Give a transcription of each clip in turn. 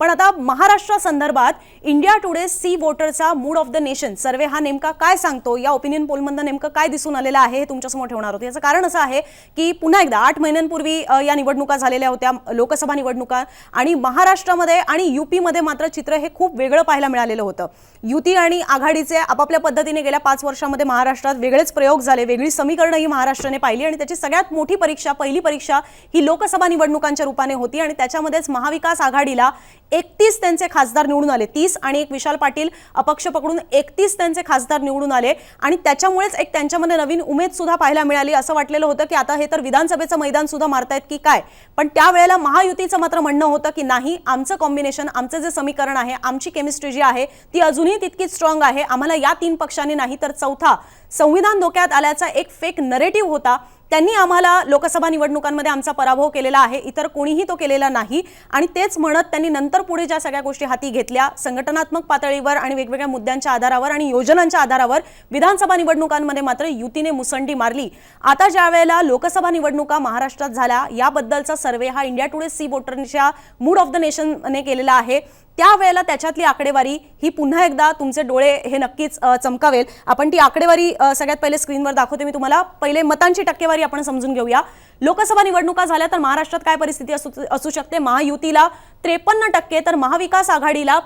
पण आता महाराष्ट्रा संदर्भात India Today C वोटरचा mood of the nation survey हा नेमका काय सांगतो? या ओपिनियन पोलमधनं नेमकं काय दिसून आलेलं आहे हे तुमच्यासमोर ठेवणार होते. याचं कारण असं आहे की पुन्हा एकदा आठ महिन्यांपूर्वी या निवडणुका झालेल्या होत्या लोकसभा निवडणुका आणि महाराष्ट्रामध्ये आणि युपीमध्ये मात्र चित्र हे खूप वेगळं पाहायला मिळालेलं होतं. युती आणि आघाडीचे आपापल्या पद्धतीने गेल्या पाच वर्षामध्ये महाराष्ट्रात वेगळेच प्रयोग झाले वेगळी समीकरणं ही महाराष्ट्राने पाहिली आणि त्याची सगळ्यात मोठी परीक्षा पहिली परीक्षा ही लोकसभा निवडणुकांच्या रूपाने होती आणि त्याच्यामध्येच महाविकास आघाडीला एकतीस त्यांचे खासदार निवडून आले. तीस आणि एक विशाल पाटील अपक्ष पकडून एकतीस त्यांचे खासदार निवडून आले. आणि त्याच्यामुळेच एक त्यांच्यामध्ये नवीन उमेद सुद्धा पाहायला मिळाली. असं वाटलेलं होतं की आता हे तर विधानसभेचं मैदान सुद्धा मारतायत की काय? पण त्यावेळेला महायुतीचं मात्र म्हणणं होतं की नाही आमचं कॉम्बिनेशन आमचं जे समीकरण आहे आमची केमिस्ट्री जी आहे ती अजूनही तितकीच स्ट्रॉंग आहे. आम्हाला या तीन पक्षांनी नाही तर चौथा संविधान धोक्यात आल्याचा एक फेक नरेटिव्ह होता. त्यांनी आम्हाला लोकसभा निवडणुकांमध्ये आमचा पराभव केलेला आहे. इतर कोणीही तो केलेला नाही. आणि तेच म्हणत त्यांनी नंतर पुढे ज्या सगळ्या गोष्टी हाती घेतल्या संघटनात्मक पातळीवर आणि वेगवेगळ्या मुद्द्यांच्या आधारावर आणि योजनांच्या आधारावर विधानसभा निवडणुकांमध्ये मात्र युतीने मुसंडी मारली. आता ज्या वेळेला लोकसभा निवडणुका महाराष्ट्रात झाल्या याबद्दलचा सर्वे हा इंडिया टुडे सी वोटरच्या मूड ऑफ द नेशनने केलेला आहे. त्यावेळेला त्याच्यातली आकडेवारी ही पुन्हा एकदा तुमचे डोळे हे नक्कीच चमकावेल. आपण ती आकडेवारी सगळ्यात पहिले स्क्रीनवर दाखवते मी तुम्हाला. पहिले मतांची टक्केवारी आपण समजून घेऊया. लोकसभा निवडणुका झाल्या तर महाराष्ट्रात काय परिस्थिती असू असू शकते? महायुतीला त्रेपन्न टक्के तर महाविकास आघाडीला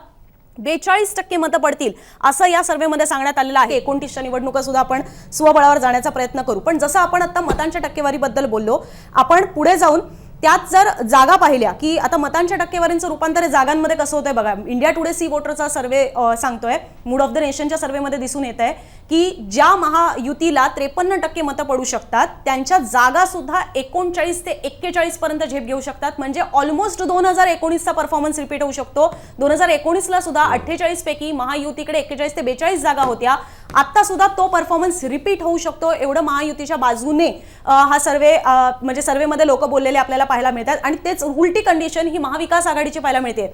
बेचाळीस टक्के मतं पडतील असं या सर्वेमध्ये सांगण्यात आलेलं आहे. एकोणतीसच्या निवडणुका सुद्धा आपण स्वबळावर जाण्याचा प्रयत्न करू. पण जसं आपण आता मतांच्या टक्केवारीबद्दल बोललो आपण पुढे जाऊन त्यात जर जागा पाहिल्या की आता मतांच्या टक्केवारींचं रूपांतर जागांमध्ये कसं होतंय बघा. इंडिया टुडे सी वोटरचा सर्वे सांगतोय मूड ऑफ द नेशनच्या सर्वेमध्ये दिसून येत आहे की ज्या महायुतीला त्रेपन्न टक्के मतं पडू शकतात त्यांच्या जागा सुद्धा एकोणचाळीस ते एक्केचाळीस पर्यंत झेप घेऊ शकतात. म्हणजे ऑलमोस्ट दोन हजार एकोणीसचा परफॉर्मन्स रिपीट होऊ शकतो. दोन हजार एकोणीसला सुद्धा अठ्ठेचाळीस पैकी महायुतीकडे एक्केचाळीस ते बेचाळीस जागा होत्या. आता सुद्धा तो परफॉर्मन्स रिपीट होऊ शकतो एवढं महायुतीच्या बाजूने हा सर्वे म्हणजे सर्वेमध्ये लोक बोललेले आपल्याला पाहायला मिळतात. आणि तेच उलटी कंडिशन ही महाविकास आघाडीची पाहायला मिळते.